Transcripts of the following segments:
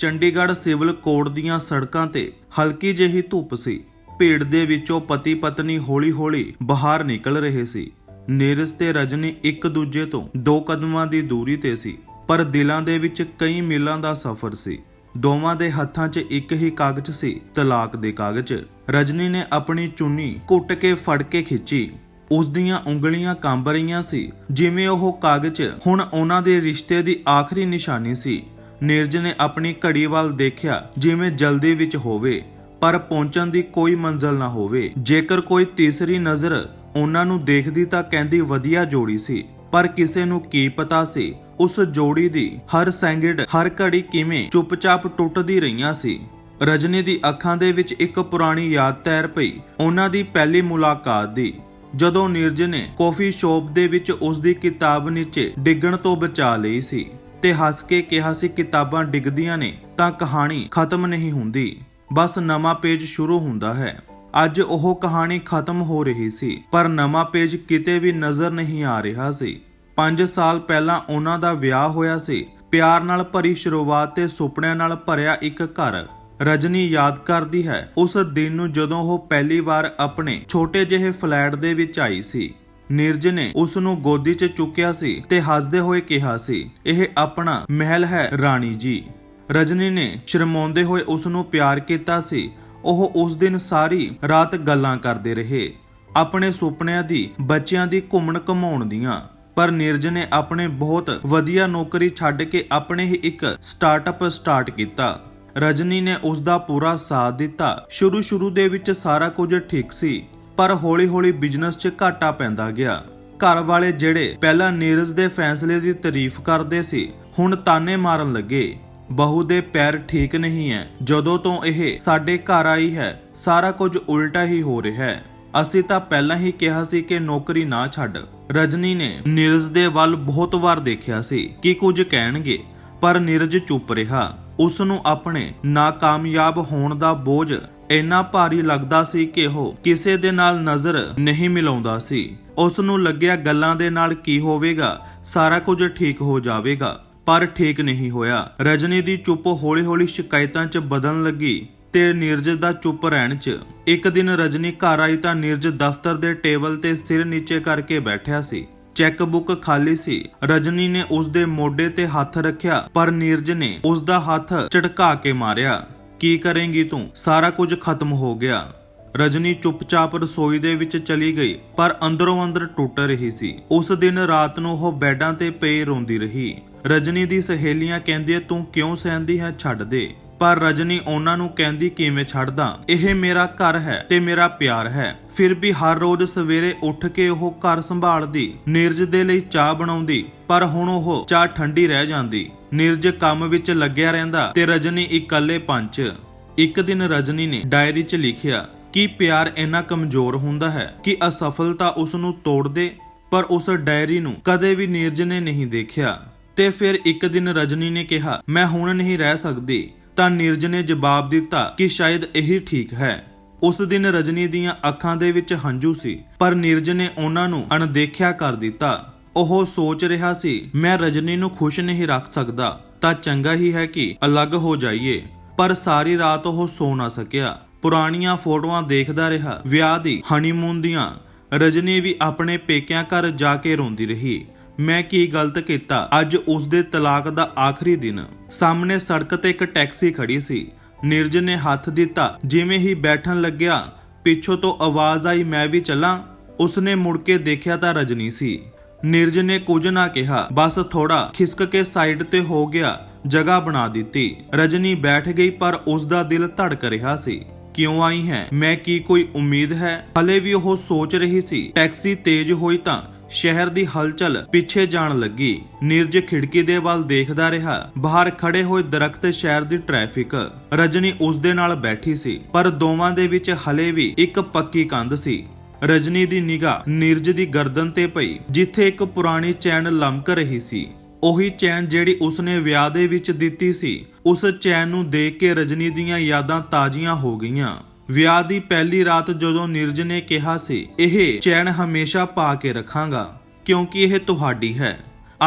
Chandigarh civil code ਦੀਆਂ ਸੜਕਾਂ ਤੇ ਹਲਕੀ ਜਿਹੀ ਧੁੱਪ ਸੀ। ਭੀੜ ਦੇ ਵਿੱਚੋਂ ਪਤੀ ਪਤਨੀ ਹੌਲੀ-ਹੌਲੀ ਬਾਹਰ ਨਿਕਲ ਰਹੇ ਸੀ। ਨੀਰਜ ਤੇ ਰਜਨੀ ਇੱਕ ਦੂਜੇ ਤੋਂ ਦੋ ਕਦਮਾਂ ਦੀ ਦੂਰੀ ਤੇ ਸੀ, ਪਰ ਦਿਲਾਂ ਦੇ ਵਿੱਚ ਕਈ ਮੀਲਾਂ ਦਾ ਸਫ਼ਰ ਸੀ। ਦੋਵਾਂ ਦੇ ਹੱਥਾਂ 'ਚ ਇੱਕ ਹੀ ਕਾਗਜ਼ ਸੀ, ਤਲਾਕ ਦੇ ਕਾਗਜ਼। ਰਜਨੀ ਨੇ ਆਪਣੀ ਚੁੰਨੀ ਘੁੱਟ ਕੇ ਫੜ ਕੇ ਖਿੱਚੀ। ਉਸ ਦੀਆਂ ਉਂਗਲੀਆਂ ਕੰਬ ਰਹੀਆਂ ਸੀ, ਜਿਵੇਂ ਉਹ ਕਾਗਜ਼ ਹੁਣ ਉਹਨਾਂ ਦੇ ਰਿਸ਼ਤੇ ਦੀ ਆਖਰੀ ਨਿਸ਼ਾਨੀ ਸੀ। ਨੀਰਜ ਨੇ ਆਪਣੀ ਘੜੀ ਵੱਲ ਦੇਖਿਆ ਜਿਵੇਂ ਜਲਦੀ ਵਿੱਚ ਹੋਵੇ, ਪਰ ਪਹੁੰਚਣ ਦੀ ਕੋਈ ਮੰਜ਼ਲ ਨਾ ਹੋਵੇ। ਜੇਕਰ ਕੋਈ ਤੀਸਰੀ ਨਜ਼ਰ ਉਹਨਾਂ ਨੂੰ ਦੇਖਦੀ ਤਾਂ ਕਹਿੰਦੀ ਵਧੀਆ ਜੋੜੀ ਸੀ, ਪਰ ਕਿਸੇ ਨੂੰ ਕੀ ਪਤਾ ਸੀ, ਉਸ ਜੋੜੀ ਦੀ ਹਰ ਸੈਕਿੰਡ ਹਰ ਘੜੀ ਕਿਵੇਂ ਚੁੱਪਚਾਪ ਟੁੱਟਦੀ ਰਹੀਆਂ ਸੀ। ਰਜਨੀ ਦੀ ਅੱਖਾਂ ਦੇ ਵਿੱਚ ਇੱਕ ਪੁਰਾਣੀ ਯਾਦ ਤੈਰ ਪਈ, ਉਹਨਾਂ ਦੀ ਪਹਿਲੀ ਮੁਲਾਕਾਤ ਦੀ। ਜਦੋਂ ਨੀਰਜ ਨੇ ਕਾਫੀ ਸ਼ਾਪ ਦੇ ਵਿੱਚ ਉਸ ਦੀ ਕਿਤਾਬ ਨੀਚੇ ਡਿੱਗਣ ਤੋਂ ਬਚਾ ਲਈ ਸੀ। ਤੇ ਹੱਸ ਕੇ ਕਿਹਾ ਸੀ, ਕਿਤਾਬਾਂ ਡਿੱਗਦੀਆਂ ਨੇ, ਤਾਂ ਕਹਾਣੀ ਖਤਮ ਨਹੀਂ ਹੁੰਦੀ। ਬਸ ਨਵਾਂ ਪੇਜ ਸ਼ੁਰੂ ਹੁੰਦਾ ਹੈ। ਅੱਜ ਉਹ ਕਹਾਣੀ ਖਤਮ ਹੋ ਰਹੀ ਸੀ, ਪਰ ਨਵਾਂ ਪੇਜ ਕਿਤੇ ਵੀ ਨਜ਼ਰ ਨਹੀਂ ਆ ਰਿਹਾ ਸੀ। 5 ਸਾਲ ਪਹਿਲਾਂ ਉਹਨਾਂ ਦਾ ਵਿਆਹ ਹੋਇਆ ਸੀ। ਪਿਆਰ ਨਾਲ ਭਰੀ ਸ਼ੁਰੂਆਤ ਤੇ ਸੁਪਨਿਆਂ ਨਾਲ ਭਰਿਆ ਇੱਕ ਘਰ। ਰਜਨੀ ਯਾਦ ਕਰਦੀ ਹੈ, ਉਸ ਦਿਨ ਨੂੰ ਜਦੋਂ ਉਹ ਪਹਿਲੀ ਵਾਰ ਆਪਣੇ ਛੋਟੇ ਜਿਹੇ ਫਲੈਟ ਦੇ ਵਿੱਚ ਆਈ ਸੀ। ਨੀਰਜ ਨੇ ਉਸ ਨੂੰ ਗੋਦੀ 'ਚ ਚੁੱਕਿਆ ਸੀ ਤੇ ਹੱਸਦੇ ਹੋਏ ਕਿਹਾ ਸੀ, ਇਹ ਆਪਣਾ ਮਹਿਲ ਹੈ, ਰਾਣੀ ਜੀ। ਰਜਨੀ ਨੇ ਸ਼ਰਮਾਉਂਦੇ ਹੋਏ ਉਸ ਨੂੰ ਪਿਆਰ ਕੀਤਾ ਸੀ। ਉਹ ਉਸ ਦਿਨ ਸਾਰੀ ਰਾਤ ਗੱਲਾਂ ਕਰਦੇ ਰਹੇ, ਆਪਣੇ ਸੁਪਨਿਆਂ ਦੀ, ਬੱਚਿਆਂ ਦੀ ਘੁੰਮਣ ਘਮਾਉਣ ਦੀਆਂ। ਪਰ ਨਿਰਜ ਨੇ ਆਪਣੇ ਬਹੁਤ ਵਧੀਆ ਨੌਕਰੀ ਛੱਡ ਕੇ ਆਪਣੇ ਹੀ ਇੱਕ ਸਟਾਰਟਅਪ ਸਟਾਰਟ ਕੀਤਾ। ਰਜਨੀ ਨੇ ਉਸ ਦਾ ਪੂਰਾ ਸਾਥ ਦਿੱਤਾ। ਸ਼ੁਰੂ ਸ਼ੁਰੂ ਦੇ ਵਿੱਚ ਸਾਰਾ ਕੁਝ ਠੀਕ ਸੀ। ਪਰ ਹੌਲੀ-ਹੌਲੀ ਬਿਜ਼ਨਸ 'ਚ ਘਾਟਾ ਪੈਂਦਾ ਗਿਆ। ਘਰ ਵਾਲੇ ਜਿਹੜੇ ਪਹਿਲਾਂ ਨੀਰਜ ਦੇ ਫੈਸਲੇ ਦੀ ਤਾਰੀਫ ਕਰਦੇ ਸੀ, ਹੁਣ ਤਾਨੇ ਮਾਰਨ ਲੱਗੇ। ਬਹੂ ਦੇ ਪੈਰ ਠੀਕ ਨਹੀਂ ਹੈ ਜਦੋਂ ਤੋਂ ਇਹ ਸਾਡੇ ਘਰ ਆਈ ਹੈ, ਸਾਰਾ ਕੁਝ ਉਲਟਾ ਹੀ ਹੋ ਰਿਹਾ ਹੈ। ਅਸੀਂ ਤਾਂ ਪਹਿਲਾਂ ਹੀ ਕਿਹਾ ਸੀ ਕਿ ਨੌਕਰੀ ਨਾ ਛੱਡ। ਰਜਨੀ ਨੇ ਨੀਰਜ ਦੇ ਵੱਲ ਬਹੁਤ ਵਾਰ ਦੇਖਿਆ ਸੀ ਕਿ ਕੁਝ ਕਹਿਣਗੇ, ਪਰ ਨੀਰਜ ਚੁੱਪ ਰਿਹਾ। ਉਸ ਨੂੰ ਆਪਣੇ ਨਾਕਾਮਯਾਬ ਹੋਣ ਦਾ ਬੋਝ ਇੰਨਾ ਭਾਰੀ ਲੱਗਦਾ ਸੀ ਕਿ ਉਹ ਕਿਸੇ ਦੇ ਨਾਲ ਨਜ਼ਰ ਨਹੀਂ ਮਿਲਾਉਂਦਾ ਸੀ। ਉਸ ਨੂੰ ਲੱਗਿਆ ਗੱਲਾਂ ਦੇ ਨਾਲ ਕੀ ਹੋਵੇਗਾ, ਸਾਰਾ ਕੁਝ ਠੀਕ ਹੋ ਜਾਵੇਗਾ, ਪਰ ਠੀਕ ਨਹੀਂ ਹੋਇਆ। ਰਜਨੀ ਦੀ ਚੁੱਪ ਹੌਲੀ-ਹੌਲੀ ਸ਼ਿਕਾਇਤਾਂ 'ਚ ਬਦਲਣ ਲੱਗੀ ਤੇ ਨੀਰਜ ਦਾ ਚੁੱਪ ਰਹਿਣ 'ਚ। ਇੱਕ ਦਿਨ ਰਜਨੀ ਘਰ ਆਈ ਤਾਂ ਨੀਰਜ ਦਫ਼ਤਰ ਦੇ ਟੇਬਲ ਤੇ ਸਿਰ ਨੀਚੇ ਕਰਕੇ ਬੈਠਿਆ ਸੀ। ਚੈੱਕ ਬੁੱਕ ਖਾਲੀ ਸੀ। ਰਜਨੀ ਨੇ ਉਸ ਦੇ ਮੋਢੇ ਤੇ ਹੱਥ ਰੱਖਿਆ, ਪਰ ਨੀਰਜ ਨੇ ਉਸ ਦਾ ਹੱਥ ਝਟਕਾ ਕੇ ਮਾਰਿਆ। ਕੀ ਕਰੇਂਗੀ ਤੂੰ? ਸਾਰਾ ਕੁਝ ਖਤਮ ਹੋ ਗਿਆ। ਰਜਨੀ ਚੁੱਪਚਾਪ ਰਸੋਈ ਦੇ ਵਿੱਚ ਚਲੀ ਗਈ, ਪਰ ਅੰਦਰੋਂ ਅੰਦਰ ਟੁੱਟ ਰਹੀ ਸੀ। ਉਸ ਦਿਨ ਰਾਤ ਨੂੰ ਉਹ ਬੈੱਡਾਂ ਤੇ ਪਈ ਰੋਂਦੀ ਰਹੀ। ਰਜਨੀ ਦੀ ਸਹੇਲੀਆਂ ਕਹਿੰਦੀਆਂ ਤੂੰ ਕਿਉਂ ਸਹਿੰਦੀ ਹੈ? ਛੱਡ ਦੇ। ਪਰ ਰਜਨੀ ਉਹਨਾਂ ਨੂੰ ਕਹਿੰਦੀ, ਕਿਵੇਂ ਛੱਡਦਾ? ਇਹ ਮੇਰਾ ਘਰ ਹੈ ਤੇ ਮੇਰਾ ਪਿਆਰ ਹੈ। ਫਿਰ ਵੀ ਹਰ ਰੋਜ਼ ਸਵੇਰੇ ਉੱਠ ਕੇ ਉਹ ਘਰ ਸੰਭਾਲਦੀ, ਨੀਰਜ ਦੇ ਲਈ ਚਾਹ ਬਣਾਉਂਦੀ, ਪਰ ਹੁਣ ਉਹ ਚਾਹ ਠੰਡੀ ਰਹਿ ਜਾਂਦੀ। ਨਿਰਜ ਕੰਮ ਵਿੱਚ ਲੱਗਿਆ ਰਹਿੰਦਾ ਤੇ ਰਜਨੀ ਇਕੱਲੇ ਪੰਚ ਇੱਕ ਦਿਨ ਰਜਨੀ ਨੇ ਡਾਇਰੀ 'ਚ ਲਿਖਿਆ, ਕਿ ਪਿਆਰ ਇੰਨਾ ਕਮਜ਼ੋਰ ਹੁੰਦਾ ਹੈ ਕਿ ਅਸਫਲਤਾ ਉਸ ਨੂੰ ਤੋੜ ਦੇ ਪਰ ਉਸ ਡਾਇਰੀ ਨੂੰ ਕਦੇ ਵੀ ਨੀਰਜ ਨੇ ਨਹੀਂ ਦੇਖਿਆ? ਤੇ ਫਿਰ ਇੱਕ ਦਿਨ ਰਜਨੀ ਨੇ ਕਿਹਾ, ਮੈਂ ਹੁਣ ਨਹੀਂ ਰਹਿ ਸਕਦੀ। ਤਾਂ ਨੀਰਜ ਨੇ ਜਵਾਬ ਦਿੱਤਾ ਕਿ ਸ਼ਾਇਦ ਇਹੀ ਠੀਕ ਹੈ। ਉਸ ਦਿਨ ਰਜਨੀ ਦੀਆਂ ਅੱਖਾਂ ਦੇ ਵਿੱਚ ਹੰਝੂ ਸੀ, ਪਰ ਨੀਰਜ ਨੇ ਉਹਨਾਂ ਨੂੰ ਅਣਦੇਖਿਆ ਕਰ ਦਿੱਤਾ। ਉਹ ਸੋਚ ਰਿਹਾ ਸੀ, ਮੈਂ ਰਜਨੀ ਨੂੰ ਖੁਸ਼ ਨਹੀਂ ਰੱਖ ਸਕਦਾ, ਤਾਂ ਚੰਗਾ ਹੀ ਹੈ ਕਿ ਅਲੱਗ ਹੋ ਜਾਈਏ। ਪਰ ਸਾਰੀ ਰਾਤ ਉਹ ਸੋ ਨਾ ਸਕਿਆ। ਪੁਰਾਣੀਆਂ ਫੋਟੋਆਂ ਦੇਖਦਾ ਰਿਹਾ। ਵਿਆਹ ਦੀ ਹਨੀਮੂਨ ਦੀਆਂ, ਰਜਨੀ ਵੀ ਆਪਣੇ ਪੇਕਿਆਂ ਘਰ ਜਾ ਕੇ ਰੋਂਦੀ ਰਹੀ। ਮੈਂ ਕੀ ਗਲਤ ਕੀਤਾ? ਅੱਜ ਉਸ ਦੇ ਤਲਾਕ ਦਾ ਆਖਰੀ ਦਿਨ। ਸਾਹਮਣੇ ਸੜਕ ਤੇ ਇੱਕ ਟੈਕਸੀ ਖੜੀ ਸੀ। ਨਿਰਜ ਨੇ ਹੱਥ ਦਿੱਤਾ। ਜਿਵੇਂ ਹੀ ਬੈਠਣ ਲੱਗਿਆ, ਪਿੱਛੋਂ ਤੋਂ ਆਵਾਜ਼ ਆਈ, ਮੈਂ ਵੀ ਚੱਲਾਂ। ਉਸਨੇ ਮੁੜ ਕੇ ਦੇਖਿਆ ਤਾਂ ਰਜਨੀ ਸੀ। ਨਿਰਜ ਨੇ ਕੁਝ ਨਾ ਕਿਹਾ। ਬਸ ਥੋੜਾ ਖਿਸਕ ਕੇ ਸਾਈਡ ਤੇ ਹੋ ਗਿਆ, ਜਗ੍ਹਾ ਬਣਾ ਦਿੱਤੀ। ਰਜਨੀ ਬੈਠ ਗਈ, ਪਰ ਉਸ ਦਾ ਦਿਲ ਧੜਕ ਰਿਹਾ ਸੀ। ਕਿਉਂ ਆਈ ਹੈ? ਮੈਂ ਕੀ ਕੋਈ ਉਮੀਦ ਹੈ? ਹਲੇ ਵੀ ਉਹ ਸੋਚ ਰਹੀ ਸੀ। ਟੈਕਸੀ ਤੇਜ਼ ਹੋਈ ਤਾਂ ਸ਼ਹਿਰ ਦੀ ਹਲਚਲ ਪਿੱਛੇ ਜਾਣ ਲੱਗੀ। ਨਿਰਜ ਖਿੜਕੀ ਦੇ ਵੱਲ ਦੇਖਦਾ ਰਿਹਾ। ਬਾਹਰ ਖੜੇ ਹੋਏ ਦਰਖਤ ਸ਼ਹਿਰ ਦੀ ਟ੍ਰੈਫਿਕ। ਰਜਨੀ ਉਸ ਦੇ ਨਾਲ ਬੈਠੀ ਸੀ, ਪਰ ਦੋਵਾਂ ਦੇ ਵਿੱਚ ਹਲੇ ਵੀ ਇੱਕ ਪੱਕੀ ਕੰਧ ਸੀ। ਰਜਨੀ ਦੀ ਨਿਗਾਹ ਨਿਰਜ ਦੀ ਗਰਦਨ ਤੇ ਪਈ, ਜਿੱਥੇ ਇੱਕ ਪੁਰਾਣੀ ਚੈਨ ਲਮਕ ਰਹੀ ਸੀ। ਉਹੀ ਚੈਨ ਜਿਹੜੀ ਉਸਨੇ ਵਿਆਹ ਦੇ ਵਿੱਚ ਦਿੱਤੀ ਸੀ, ਉਸ ਚੈਨ ਨੂੰ ਦੇਖ ਕੇ ਰਜਨੀ ਦੀਆਂ ਯਾਦਾਂ ਤਾਜ਼ੀਆਂ ਹੋ ਗਈਆਂ। ਵਿਆਹ ਦੀ ਪਹਿਲੀ ਰਾਤ ਜਦੋਂ ਨਿਰਜ ਨੇ ਕਿਹਾ ਸੀ, ਇਹ ਚੈਨ ਹਮੇਸ਼ਾ ਪਾ ਕੇ ਰੱਖਾਂਗਾ, ਕਿਉਂਕਿ ਇਹ ਤੁਹਾਡੀ ਹੈ।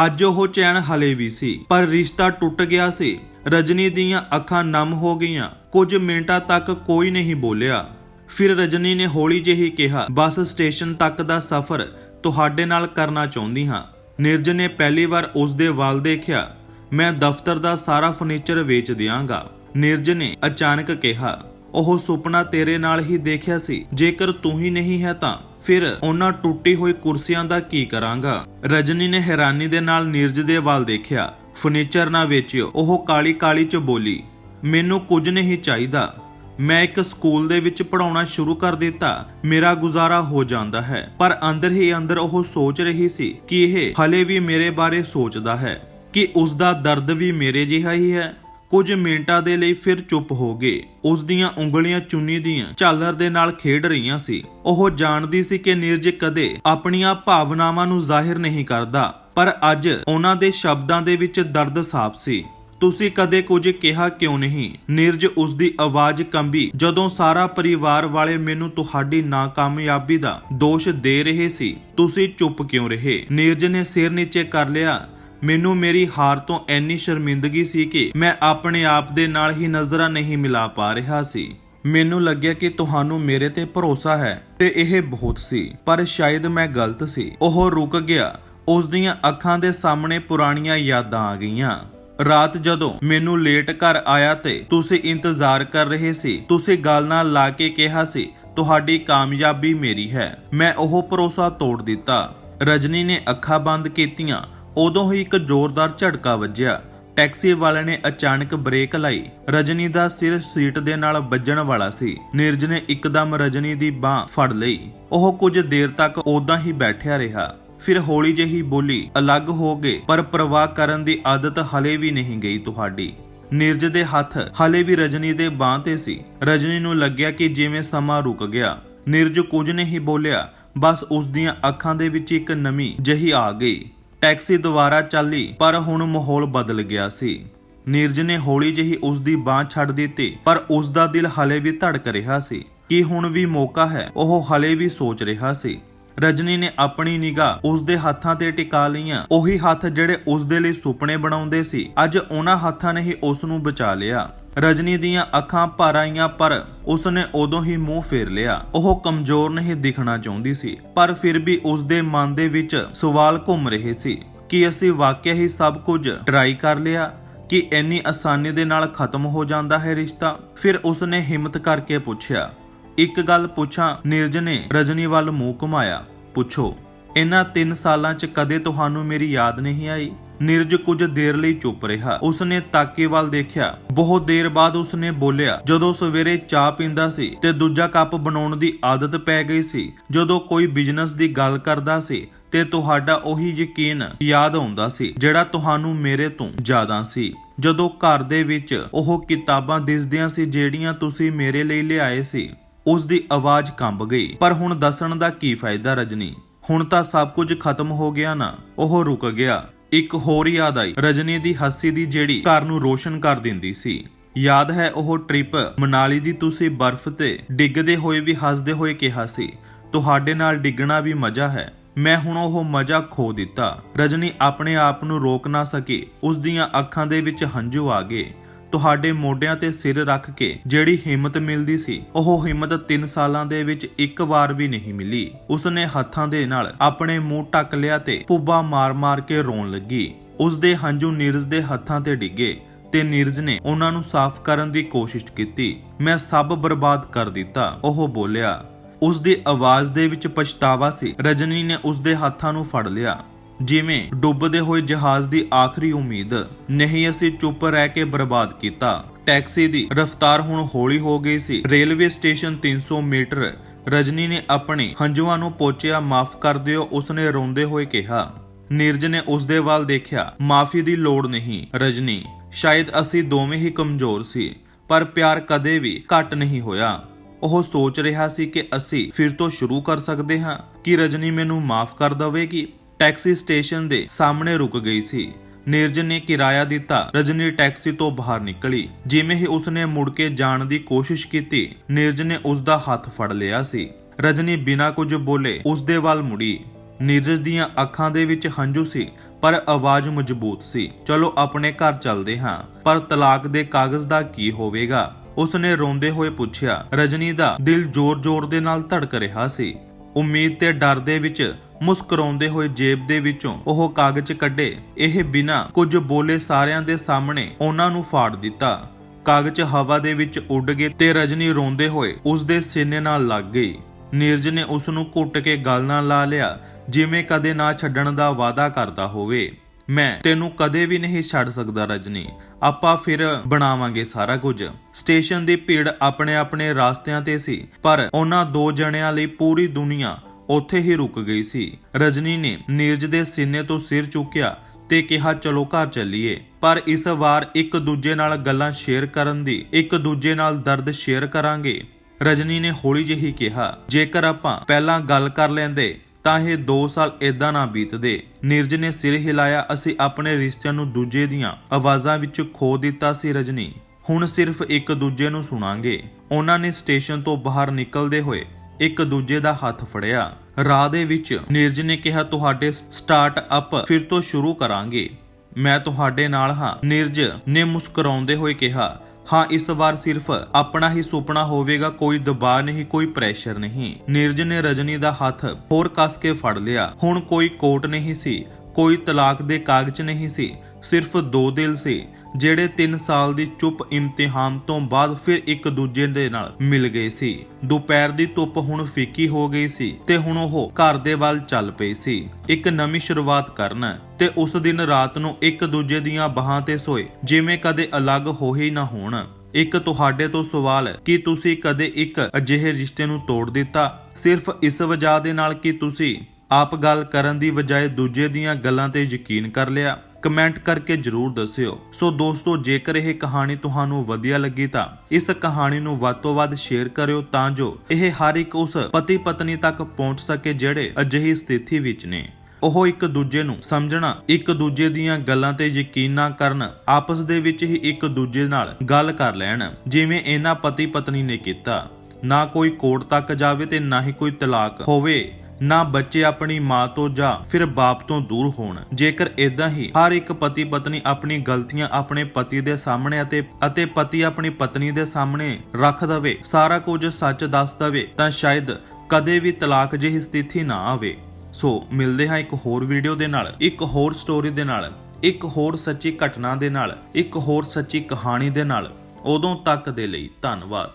ਅੱਜ ਉਹ ਚੈਨ ਹਲੇ ਵੀ ਸੀ, ਪਰ ਰਿਸ਼ਤਾ ਟੁੱਟ ਗਿਆ ਸੀ। ਰਜਨੀ ਦੀਆਂ ਅੱਖਾਂ ਨਮ ਹੋ ਗਈਆਂ। ਕੁਝ ਮਿੰਟਾਂ ਤੱਕ ਕੋਈ ਨਹੀਂ ਬੋਲਿਆ। ਫਿਰ ਰਜਨੀ ਨੇ ਹੌਲੀ ਜਿਹੀ ਕਿਹਾ, ਬੱਸ ਸਟੇਸ਼ਨ ਤੱਕ ਦਾ ਸਫ਼ਰ ਤੁਹਾਡੇ ਨਾਲ ਕਰਨਾ ਚਾਹੁੰਦੀ ਹਾਂ। ਨਿਰਜ ਨੇ ਪਹਿਲੀ ਵਾਰ ਉਸ ਦੇ ਵੱਲ ਦੇਖਿਆ, ਮੈਂ ਦਫ਼ਤਰ ਦਾ ਸਾਰਾ ਫਰਨੀਚਰ ਵੇਚ ਦਿਆਂਗਾ। ਨਿਰਜ ਨੇ ਅਚਾਨਕ ਕਿਹਾ, ਉਹ ਸੁਪਨਾ ਤੇਰੇ ਨਾਲ ਹੀ ਦੇਖਿਆ ਸੀ, ਜੇਕਰ ਤੂੰ ਹੀ ਨਹੀਂ ਹੈ ਤਾਂ ਫਿਰ ਉਹਨਾਂ ਟੁੱਟੀ ਹੋਈ ਕੁਰਸੀਆਂ ਦਾ ਕੀ ਕਰਾਂਗਾ? ਰਜਨੀ ਨੇ ਹੈਰਾਨੀ ਦੇ ਨਾਲ ਨਿਰਜ ਦੇ ਵੱਲ ਦੇਖਿਆ, ਫਰਨੀਚਰ ਨਾ ਵੇਚਿਓ। ਉਹ ਕਾਲੀ ਕਾਲੀ ਚ ਬੋਲੀ, ਮੈਨੂੰ ਕੁਝ ਨਹੀਂ ਚਾਹੀਦਾ। ਮੈਂ ਇੱਕ ਸਕੂਲ ਦੇ ਵਿੱਚ ਪੜਾਉਣਾ ਸ਼ੁਰੂ ਕਰ ਦਿੱਤਾ, ਮੇਰਾ ਗੁਜ਼ਾਰਾ ਹੋ ਜਾਂਦਾ ਹੈ। ਪਰ ਅੰਦਰ ਹੀ ਅੰਦਰ ਉਹ ਸੋਚ ਰਹੀ ਸੀ ਕਿ ਇਹ ਹਲੇ ਵੀ ਮੇਰੇ ਬਾਰੇ ਸੋਚਦਾ ਹੈ, ਕਿ ਉਸ ਦਾ ਦਰਦ ਵੀ ਮੇਰੇ ਜਿਹਾ ਹੀ ਹੈ। ਕੁਝ ਮਿੰਟਾਂ ਦੇ ਲਈ ਫਿਰ ਚੁੱਪ ਹੋ ਗਏ। ਉਸ ਦੀਆਂ ਉਂਗਲੀਆਂ ਚੁੰਨੀ ਦੀਆਂ ਝਾਲਰ ਦੇ ਨਾਲ ਖੇਡ ਰਹੀਆਂ ਸੀ। ਉਹ ਜਾਣਦੀ ਸੀ ਕਿ ਨਿਰਜ ਕਦੇ ਆਪਣੀਆਂ ਭਾਵਨਾਵਾਂ ਨੂੰ ਜ਼ਾਹਿਰ ਨਹੀਂ ਕਰਦਾ, ਪਰ ਅੱਜ ਉਹਨਾਂ ਦੇ ਸ਼ਬਦਾਂ ਦੇ ਵਿੱਚ ਦਰਦ ਸਾਫ਼ ਸੀ। ਤੁਸੀਂ ਕਦੇ ਕੁਝ ਕਿਹਾ ਕਿਉਂ ਨਹੀਂ? ਨਿਰਜ ਉਸ ਦੀ ਆਵਾਜ਼ ਕੰਬੀ, ਜਦੋਂ ਸਾਰਾ ਪਰਿਵਾਰ ਵਾਲੇ ਮੈਨੂੰ ਤੁਹਾਡੀ ਨਾਕਾਮਯਾਬੀ ਦਾ ਦੋਸ਼ ਦੇ ਰਹੇ ਸੀ, ਤੁਸੀਂ ਚੁੱਪ ਕਿਉਂ ਰਹੇ? ਨਿਰਜ ਨੇ ਸਿਰ ਨੀਚੇ ਕਰ ਲਿਆ, ਮੈਨੂੰ ਮੇਰੀ ਹਾਰ ਤੋਂ ਐਨੀ ਸ਼ਰਮਿੰਦਗੀ ਸੀ ਕਿ ਮੈਂ ਆਪਣੇ ਆਪ ਦੇ ਨਾਲ ਹੀ ਨਜ਼ਰਾਂ ਨਹੀਂ ਮਿਲਾ ਪਾ ਰਿਹਾ ਸੀ। ਮੈਨੂੰ ਲੱਗਿਆ ਕਿ ਤੁਹਾਨੂੰ ਮੇਰੇ ਤੇ ਭਰੋਸਾ ਹੈ ਤੇ ਇਹ ਬਹੁਤ ਸੀ, ਪਰ ਸ਼ਾਇਦ ਮੈਂ ਗਲਤ ਸੀ। ਉਹ ਰੁਕ ਗਿਆ ਉਸ ਦੀਆਂ ਅੱਖਾਂ ਦੇ ਸਾਹਮਣੇ ਪੁਰਾਣੀਆਂ ਯਾਦਾਂ ਆ ਗਈਆਂ। ਰਾਤ ਜਦੋਂ ਮੈਨੂੰ ਲੇਟ ਘਰ ਆਇਆ ਤੇ ਤੁਸੀਂ ਇੰਤਜ਼ਾਰ ਕਰ ਰਹੇ ਸੀ, ਤੁਸੀਂ ਗੱਲ ਨਾਲ ਲਾ ਕੇ ਕਿਹਾ ਸੀ, ਤੁਹਾਡੀ ਕਾਮਯਾਬੀ ਮੇਰੀ ਹੈ। ਮੈਂ ਉਹ ਭਰੋਸਾ ਤੋੜ ਦਿੱਤਾ। ਰਜਨੀ ਨੇ ਅੱਖਾਂ ਬੰਦ ਕੀਤੀਆਂ। ਉਦੋਂ ਹੀ ਇੱਕ ਜ਼ੋਰਦਾਰ ਝਟਕਾ ਵੱਜਿਆ। ਟੈਕਸੀ ਵਾਲੇ ਨੇ ਅਚਾਨਕ ਬ੍ਰੇਕ ਲਾਈ। ਰਜਨੀ ਦਾ ਸਿਰ ਸੀਟ ਦੇ ਨਾਲ ਵੱਜਣ ਵਾਲਾ ਸੀ। ਨਿਰਜ ਨੇ ਇੱਕਦਮ ਰਜਨੀ ਦੀ ਬਾਹ ਫੜ ਲਈ। ਉਹ ਕੁਝ ਦੇਰ ਤੱਕ ਉਦਾਂ ਹੀ ਬੈਠਿਆ ਰਿਹਾ। ਫਿਰ ਹੌਲੀ ਜਿਹੀ ਬੋਲੀ, ਅਲੱਗ ਹੋ ਗਏ, ਪਰ ਪ੍ਰਵਾਹ ਕਰਨ ਦੀ ਆਦਤ ਹਲੇ ਵੀ ਨਹੀਂ ਗਈ ਤੁਹਾਡੀ। ਨਿਰਜ ਦੇ ਹੱਥ ਹਲੇ ਵੀ ਰਜਨੀ ਦੇ ਬਾਹ ਤੇ ਸੀ। ਰਜਨੀ ਨੂੰ ਲੱਗਿਆ ਕਿ ਜਿਵੇਂ ਸਮਾਂ ਰੁਕ ਗਿਆ। ਨਿਰਜ ਕੁਝ ਨਹੀਂ ਬੋਲਿਆ, ਬਸ ਉਸ ਦੀਆਂ ਅੱਖਾਂ ਦੇ ਵਿੱਚ ਇੱਕ ਨਮੀ ਜਹੀ ਆ ਗਈ। ਟੈਕਸੀ ਦੁਬਾਰਾ ਚੱਲੀ, ਪਰ ਹੁਣ ਮਾਹੌਲ ਬਦਲ ਗਿਆ ਸੀ। ਨਿਰਜ ਨੇ ਹੌਲੀ ਜਿਹੀ ਉਸ ਦੀ ਬਾਹ ਛੱਡ ਦਿੱਤੀ, ਪਰ ਉਸ ਦਾ ਦਿਲ ਹਲੇ ਵੀ ਧੜਕ ਰਿਹਾ ਸੀ। ਕਿ ਹੁਣ ਵੀ ਮੌਕਾ ਹੈ, ਉਹ ਹਲੇ ਵੀ ਸੋਚ ਰਿਹਾ ਸੀ। ਰਜਨੀ ਨੇ ਆਪਣੀ ਨਿਗਾਹ ਉਸ ਦੇ ਹੱਥਾਂ ਤੇ ਟਿਕਾ ਲਈਆਂ। ਉਹੀ ਹੱਥ ਜਿਹੜੇ ਉਸ ਦੇ ਲਈ ਸੁਪਨੇ ਬਣਾਉਂਦੇ ਸੀ, ਅੱਜ ਉਹਨਾਂ ਹੱਥਾਂ ਨੇ ਹੀ ਉਸ ਨੂੰ ਬਚਾ ਲਿਆ। ਰਜਨੀ ਦੀਆਂ ਅੱਖਾਂ ਭਰ ਆਈਆਂ, ਪਰ ਉਸਨੇ ਉਦੋਂ ਹੀ ਮੂੰਹ ਫੇਰ ਲਿਆ। ਉਹ ਕਮਜ਼ੋਰ ਨਹੀਂ ਦਿਖਣਾ ਚਾਹੁੰਦੀ ਸੀ, ਪਰ ਫਿਰ ਵੀ ਉਸ ਦੇ ਮਨ ਦੇ ਵਿੱਚ ਸਵਾਲ ਘੁੰਮ ਰਹੇ ਸੀ ਕਿ ਅਸੀਂ ਵਾਕਿਆ ਹੀ ਸਭ ਕੁਝ ਟਰਾਈ ਕਰ ਲਿਆ? ਕਿ ਇੰਨੀ ਆਸਾਨੀ ਦੇ ਨਾਲ ਖਤਮ ਹੋ ਜਾਂਦਾ ਹੈ ਰਿਸ਼ਤਾ? ਫਿਰ ਉਸਨੇ ਹਿੰਮਤ ਕਰਕੇ ਪੁੱਛਿਆ ਇੱਕ ਗੱਲ ਪੁੱਛਾਂ, ਨਿਰਜ ਨੇ ਰਜਨੀ ਵੱਲ ਮੂੰਹ ਘੁਮਾਇਆ, ਪੁੱਛੋ, ਇਹਨਾਂ 3 ਸਾਲਾਂ 'ਚ ਕਦੇ ਤੁਹਾਨੂੰ ਮੇਰੀ ਯਾਦ ਨਹੀਂ ਆਈ? ਨਿਰਜ ਕੁਝ ਦੇਰ ਲਈ ਚੁੱਪ ਰਿਹਾ, ਉਸਨੇ ਤਾਕੇ ਵੱਲ ਦੇਖਿਆ, ਬਹੁਤ ਦੇਰ ਬਾਅਦ ਉਸਨੇ ਬੋਲਿਆ, ਜਦੋਂ ਸਵੇਰੇ ਚਾਹ ਪੀਂਦਾ ਸੀ ਤੇ ਦੂਜਾ ਕੱਪ ਬਣਾਉਣ ਦੀ ਆਦਤ ਪੈ ਗਈ ਸੀ, ਜਦੋਂ ਕੋਈ ਬਿਜ਼ਨਸ ਦੀ ਗੱਲ ਕਰਦਾ ਸੀ ਤੇ ਤੁਹਾਡਾ ਉਹੀ ਯਕੀਨ ਯਾਦ ਆਉਂਦਾ ਸੀ, ਜਿਹੜਾ ਤੁਹਾਨੂੰ ਮੇਰੇ ਤੋਂ ਜ਼ਿਆਦਾ ਸੀ। ਜਦੋਂ ਘਰ ਦੇ ਵਿੱਚ ਉਹ ਕਿਤਾਬਾਂ ਦਿਸਦੀਆਂ ਸੀ, ਜਿਹੜੀਆਂ ਤੁਸੀਂ ਮੇਰੇ ਲਈ ਲਿਆਏ ਸੀ ਉਸ ਦੀ ਆਵਾਜ਼ ਕੰਬ ਗਈ। ਪਰ ਹੁਣ ਦੱਸਣ ਦਾ ਕੀ ਫਾਇਦਾ ਰਜਨੀ? ਹੁਣ ਤਾਂ ਸਭ ਕੁਝ ਖਤਮ ਹੋ ਗਿਆ ਨਾ। ਉਹ ਰੁਕ ਗਿਆ। ਇੱਕ ਹੋਰ ਯਾਦ ਆਈ। ਰਜਨੀ ਦੀ ਹੱਸੀ ਦੀ ਜਿਹੜੀ ਘਰ ਨੂੰ ਰੋਸ਼ਨ ਕਰ ਦਿੰਦੀ ਸੀ। ਯਾਦ ਹੈ ਉਹ ਟ੍ਰਿਪ ਮਨਾਲੀ ਦੀ ਤੁਸੀਂ ਬਰਫ਼ ਤੇ ਡਿੱਗਦੇ ਹੋਏ ਵੀ ਹੱਸਦੇ ਹੋਏ ਕਿਹਾ ਸੀ। ਤੁਹਾਡੇ ਨਾਲ ਡਿੱਗਣਾ ਵੀ ਮਜ਼ਾ ਹੈ। ਮੈਂ ਹੁਣ ਉਹ ਮਜ਼ਾ ਖੋ ਦਿੱਤਾ। ਰਜਨੀ ਆਪਣੇ ਆਪ ਨੂੰ ਰੋਕ ਨਾ ਸਕੀ। ਉਸ ਦੀਆਂ ਅੱਖਾਂ ਦੇ ਵਿੱਚ ਹੰਝੂ ਆ ਗਏ। ਤੁਹਾਡੇ ਮੋਢਿਆਂ ਤੇ ਸਿਰ ਰੱਖ ਕੇ ਜਿਹੜੀ ਹਿੰਮਤ ਮਿਲਦੀ ਸੀ, ਉਹ ਹਿੰਮਤ 3 ਸਾਲਾਂ ਦੇ ਵਿੱਚ ਇੱਕ ਵਾਰ ਵੀ ਨਹੀਂ ਮਿਲੀ। ਉਸਨੇ ਹੱਥਾਂ ਦੇ ਨਾਲ ਆਪਣੇ ਮੂੰਹ ਟੱਕ ਲਿਆ ਤੇ ਪੁੱਬਾ ਮਾਰ-ਮਾਰ ਕੇ ਰੋਣ ਲੱਗੀ। ਉਸਦੇ ਹੰਝੂ ਨੀਰਜ ਦੇ ਹੱਥਾਂ ਤੇ ਡਿੱਗੇ ਤੇ ਨੀਰਜ ਨੇ ਉਹਨਾਂ ਨੂੰ ਸਾਫ਼ ਕਰਨ ਦੀ ਕੋਸ਼ਿਸ਼ ਕੀਤੀ। ਮੈਂ ਸਭ ਬਰਬਾਦ ਕਰ ਦਿੱਤਾ, ਉਹ ਬੋਲਿਆ। ਉਸ ਦੀ ਆਵਾਜ਼ ਦੇ ਵਿੱਚ ਪਛਤਾਵਾ ਸੀ। ਰਜਨੀ ਨੇ ਉਸ ਦੇ ਹੱਥਾਂ ਨੂੰ ਫੜ ਲਿਆ। ਜਿਵੇਂ ਡੁੱਬਦੇ ਹੋਏ ਜਹਾਜ਼ ਦੀ ਆਖਰੀ ਉਮੀਦ, ਨਹੀਂ ਅਸੀਂ ਚੁੱਪ ਰਹਿ ਕੇ ਬਰਬਾਦ ਕੀਤਾ। ਟੈਕਸੀ ਦੀ ਰਫ਼ਤਾਰ ਹੁਣ ਹੌਲੀ ਹੋ ਗਈ ਸੀ। ਰੇਲਵੇ ਸਟੇਸ਼ਨ 300 ਮੀਟਰ, ਰਜਨੀ ਨੇ ਆਪਣੇ ਹੰਝੂਆਂ ਨੂੰ ਪੋਚਿਆ, ਮਾਫ ਕਰ ਦਿਓ, ਉਸਨੇ ਰੋਂਦੇ ਹੋਏ ਕਿਹਾ। ਨੀਰਜ ਨੇ ਉਸ ਦੇ ਵੱਲ ਦੇਖਿਆ, ਮਾਫੀ ਦੀ ਲੋੜ ਨਹੀਂ, ਰਜਨੀ। ਸ਼ਾਇਦ ਅਸੀਂ ਦੋਵੇਂ ਹੀ ਕਮਜ਼ੋਰ ਸੀ, ਪਰ ਪਿਆਰ ਕਦੇ ਵੀ ਘਟ ਨਹੀਂ ਹੋਇਆ। ਉਹ ਸੋਚ ਰਿਹਾ ਸੀ ਕਿ ਅਸੀਂ ਫਿਰ ਤੋਂ ਸ਼ੁਰੂ ਕਰ ਸਕਦੇ ਹਾਂ, ਕਿ ਰਜਨੀ ਮੈਨੂੰ ਮਾਫ ਕਰ ਦੇਵੇਗੀ। ਟੈਕਸੀ ਸਟੇਸ਼ਨ ਦੇ ਸਾਹਮਣੇ ਰੁਕ ਗਈ ਸੀ। ਨੀਰਜ ਨੇ ਕਿਰਾਇਆ ਦਿੱਤਾ। ਰਜਨੀ ਟੈਕਸੀ ਤੋਂ ਬਾਹਰ ਨਿਕਲੀ। ਜਿਵੇਂ ਹੀ ਉਸਨੇ ਮੁੜ ਕੇ ਜਾਣ ਦੀ ਕੋਸ਼ਿਸ਼ ਕੀਤੀ ਨੀਰਜ ਨੇ ਉਸ ਦਾ ਹੱਥ ਫੜ ਲਿਆ ਸੀ। ਰਜਨੀ ਬਿਨਾਂ ਕੁਝ ਬੋਲੇ ਉਸ ਦੇ ਵੱਲ ਮੁੜੀ। ਨੀਰਜ ਦੀਆਂ ਅੱਖਾਂ ਦੇ ਵਿੱਚ ਹੰਝੂ ਸੀ, ਪਰ ਆਵਾਜ਼ ਮਜ਼ਬੂਤ ਸੀ। ਚਲੋ, ਆਪਣੇ ਘਰ ਚੱਲਦੇ ਹਾਂ, ਪਰ ਤਲਾਕ ਦੇ ਕਾਗਜ਼ ਦਾ ਕੀ ਹੋਵੇਗਾ? ਉਸਨੇ ਰੋਂਦੇ ਹੋਏ ਪੁੱਛਿਆ। ਰਜਨੀ ਦਾ ਦਿਲ ਜ਼ੋਰ-ਜ਼ੋਰ ਦੇ ਨਾਲ ਧੜਕ ਰਿਹਾ ਸੀ। ਉਮੀਦ ਤੇ ਡਰ ਦੇ ਵਿੱਚ ਮੁਸਕਰਾਉਂਦੇ ਹੋਏ ਜੇਬ ਦੇ ਵਿੱਚੋਂ ਉਹ ਕਾਗਜ਼ ਕੱਢੇ। ਇਹ ਬਿਨਾਂ ਕੁਝ ਬੋਲੇ ਸਾਰਿਆਂ ਦੇ ਸਾਹਮਣੇ ਉਹਨਾਂ ਨੂੰ ਫਾੜ ਦਿੱਤਾ। ਕਾਗਜ਼ ਹਵਾ ਦੇ ਵਿੱਚ ਉੱਡ ਗਏ ਤੇ ਰਜਨੀ ਰੋਂਦੇ ਹੋਏ ਉਸ ਦੇ ਸੀਨੇ ਨਾਲ ਲੱਗ ਗਈ। ਨੀਰਜ ਨੇ ਉਸ ਨੂੰ ਘੁੱਟ ਕੇ ਗਲ ਨਾਲ ਲਾ ਲਿਆ, ਜਿਵੇਂ ਕਦੇ ਨਾ ਛੱਡਣ ਦਾ ਵਾਅਦਾ ਕਰਦਾ ਹੋਵੇ। ਮੈਂ ਤੈਨੂੰ ਕਦੇ ਵੀ ਨਹੀਂ ਛੱਡ ਸਕਦਾ ਰਜਨੀ। ਆਪਾਂ ਫਿਰ ਬਣਾਵਾਂਗੇ ਸਾਰਾ ਕੁਝ। ਸਟੇਸ਼ਨ ਦੀ ਭੀੜ ਆਪਣੇ ਆਪਣੇ ਰਾਸਤਿਆਂ ਤੇ ਸੀ, ਪਰ ਉਹਨਾਂ ਦੋ ਜਣਿਆਂ ਲਈ ਪੂਰੀ ਦੁਨੀਆ ਉੱਥੇ ਹੀ ਰੁਕ ਗਈ ਸੀ। ਰਜਨੀ ਨੇ ਨੀਰਜ ਦੇ ਸੀਨੇ ਤੋਂ ਸਿਰ ਚੁੱਕਿਆ ਤੇ ਕਿਹਾ, ਚਲੋ ਘਰ ਚੱਲੀਏ। ਪਰ ਇਸ ਵਾਰ ਇੱਕ ਦੂਜੇ ਨਾਲ ਗੱਲਾਂ ਸ਼ੇਅਰ ਕਰਨ ਦੀ, ਇੱਕ ਦੂਜੇ ਨਾਲ ਦਰਦ ਸ਼ੇਅਰ ਕਰਾਂਗੇ। ਰਜਨੀ ਨੇ ਹੌਲੀ ਜਿਹੀ ਕਿਹਾ, ਜੇਕਰ ਆਪਾਂ ਪਹਿਲਾਂ ਗੱਲ ਕਰ ਲੈਂਦੇ ਤਾਂ ਇਹ 2 ਸਾਲ ਇਦਾਂ ਨਾ ਬੀਤਦੇ। ਨੀਰਜ ਨੇ ਸਿਰ ਹਿਲਾਇਆ, ਅਸੀਂ ਆਪਣੇ ਰਿਸ਼ਤਿਆਂ ਨੂੰ ਦੂਜੇ ਦੀਆਂ ਆਵਾਜ਼ਾਂ ਵਿੱਚ ਖੋ ਦਿੱਤਾ ਸੀ ਰਜਨੀ। ਹੁਣ ਸਿਰਫ ਇੱਕ ਦੂਜੇ ਨੂੰ ਸੁਣਾਂਗੇ। ਉਹਨਾਂ ਨੇ ਸਟੇਸ਼ਨ ਤੋਂ ਬਾਹਰ ਨਿਕਲਦੇ ਹੋਏ ਇੱਕ ਦੂਜੇ ਦਾ ਹੱਥ ਫੜਿਆ। ਰਾਹ ਦੇ ਵਿੱਚ ਨਿਰਜ ਨੇ ਕਿਹਾ, ਤੁਹਾਡੇ ਸਟਾਰਟ ਅਪ ਫਿਰ ਤੋਂ ਸ਼ੁਰੂ ਕਰਾਂਗੇ। ਮੈਂ ਤੁਹਾਡੇ ਨਾਲ ਹਾਂ, ਨਿਰਜ ਨੇ ਮੁਸਕਰਾਉਂਦੇ ਹੋਏ ਕਿਹਾ। ਹਾਂ, ਇਸ ਵਾਰ ਸਿਰਫ ਆਪਣਾ ਹੀ ਸੁਪਨਾ ਹੋਵੇਗਾ, ਕੋਈ ਦਬਾਅ ਨਹੀਂ, ਕੋਈ ਪ੍ਰੈਸ਼ਰ ਨਹੀਂ। ਨਿਰਜ ਨੇ ਰਜਨੀ ਦਾ ਹੱਥ ਹੋਰ ਕੱਸ ਕੇ ਫੜ ਲਿਆ। ਹੁਣ ਕੋਈ ਕੋਟ ਨਹੀਂ ਸੀ, ਕੋਈ ਤਲਾਕ ਦੇ ਕਾਗਜ਼ ਨਹੀਂ ਸੀ, ਸਿਰਫ ਦੋ ਦਿਲ ਸੀ। ਜਿਹੜੇ 3 ਸਾਲ ਦੀ ਚੁੱਪ ਇਮਤਿਹਾਨ ਤੋਂ ਬਾਅਦ ਫਿਰ ਇੱਕ ਦੂਜੇ ਦੇ ਨਾਲ ਮਿਲ ਗਏ ਸੀ। ਦੁਪਹਿਰ ਦੀ ਧੁੱਪ ਹੁਣ ਫੀਕੀ ਹੋ ਗਈ ਸੀ ਤੇ ਹੁਣ ਉਹ ਘਰ ਦੇ ਵੱਲ ਚੱਲ ਪਈ ਸੀ। ਇੱਕ ਨਵੀਂ ਸ਼ੁਰੂਆਤ ਕਰਨ ਤੇ ਉਸ ਦਿਨ ਰਾਤ ਨੂੰ ਇੱਕ ਦੂਜੇ ਦੀਆਂ ਬਾਹਾਂ ਤੇ ਸੋਏ, ਜਿਵੇਂ ਕਦੇ ਅਲੱਗ ਹੋ ਹੀ ਨਾ ਹੋਣ। ਇੱਕ ਤੁਹਾਡੇ ਤੋਂ ਸਵਾਲ ਹੈ ਕਿ ਤੁਸੀਂ ਕਦੇ ਇੱਕ ਅਜਿਹੇ ਰਿਸ਼ਤੇ ਨੂੰ ਤੋੜ ਦਿੱਤਾ? ਸਿਰਫ ਇਸ ਵਜ੍ਹਾ ਦੇ ਨਾਲ ਕਿ ਤੁਸੀਂ ਆਪ ਗੱਲ ਕਰਨ ਦੀ ਬਜਾਏ ਦੂਜੇ ਦੀਆਂ ਗੱਲਾਂ ਤੇ ਯਕੀਨ ਕਰ ਲਿਆ। ਕਮੈਂਟ ਕਰਕੇ ਜਰੂਰ ਦੱਸਿਓ। ਸੋ ਦੋਸਤੋ, ਜੇਕਰ ਇਹ ਕਹਾਣੀ ਤੁਹਾਨੂੰ ਵਧੀਆ ਲੱਗੀ ਤਾਂ ਇਸ ਕਹਾਣੀ ਨੂੰ ਵੱਧ ਤੋਂ ਵੱਧ ਸ਼ੇਅਰ ਕਰਿਓ ਤਾਂ ਜੋ ਇਹ ਹਰ ਇੱਕ ਉਸ ਪਤੀ ਪਤਨੀ ਤੱਕ ਪਹੁੰਚ ਸਕੇ ਜਿਹੜੇ ਅਜਿਹੀ ਸਥਿਤੀ ਵਿੱਚ ਨੇ। ਉਹ ਇੱਕ ਦੂਜੇ ਨੂੰ ਸਮਝਣਾ, ਇੱਕ ਦੂਜੇ ਦੀਆਂ ਗੱਲਾਂ ਤੇ ਯਕੀਨ ਨਾ ਕਰਨ, ਆਪਸ ਦੇ ਵਿੱਚ ਹੀ ਇੱਕ ਦੂਜੇ ਨਾਲ ਗੱਲ ਕਰ ਲੈਣ, ਜਿਵੇਂ ਇਹਨਾਂ ਪਤੀ ਪਤਨੀ ਨੇ ਕੀਤਾ। ਨਾ ਕੋਈ ਕੋਰਟ ਤੱਕ ਜਾਵੇ ਤੇ ਨਾ ਹੀ ਕੋਈ ਤਲਾਕ ਹੋਵੇ। ਨਾ ਬੱਚੇ ਆਪਣੀ ਮਾਂ ਤੋਂ ਜਾਂ ਫਿਰ ਬਾਪ ਤੋਂ ਦੂਰ ਹੋਣ। ਜੇਕਰ ਇਦਾਂ ਹੀ ਹਰ ਇੱਕ ਪਤੀ ਪਤਨੀ ਆਪਣੀ ਗਲਤੀਆਂ ਆਪਣੇ ਪਤੀ ਦੇ ਸਾਹਮਣੇ ਅਤੇ ਅਤੇ ਪਤੀ ਆਪਣੀ ਪਤਨੀ ਦੇ ਸਾਹਮਣੇ ਰੱਖ ਦਵੇ, ਸਾਰਾ ਕੁਝ ਸੱਚ ਦੱਸ ਦਵੇ, ਤਾਂ ਸ਼ਾਇਦ ਕਦੇ ਵੀ ਤਲਾਕ ਜਿਹੀ ਸਥਿਤੀ ਨਾ ਆਵੇ। ਸੋ ਮਿਲਦੇ ਹਾਂ ਇੱਕ ਹੋਰ ਵੀਡੀਓ ਦੇ ਨਾਲ, ਇੱਕ ਹੋਰ ਸਟੋਰੀ ਦੇ ਨਾਲ, ਇੱਕ ਹੋਰ ਸੱਚੀ ਘਟਨਾ ਦੇ ਨਾਲ, ਇੱਕ ਹੋਰ ਸੱਚੀ ਕਹਾਣੀ ਦੇ ਨਾਲ। ਉਦੋਂ ਤੱਕ ਦੇ ਲਈ ਧੰਨਵਾਦ।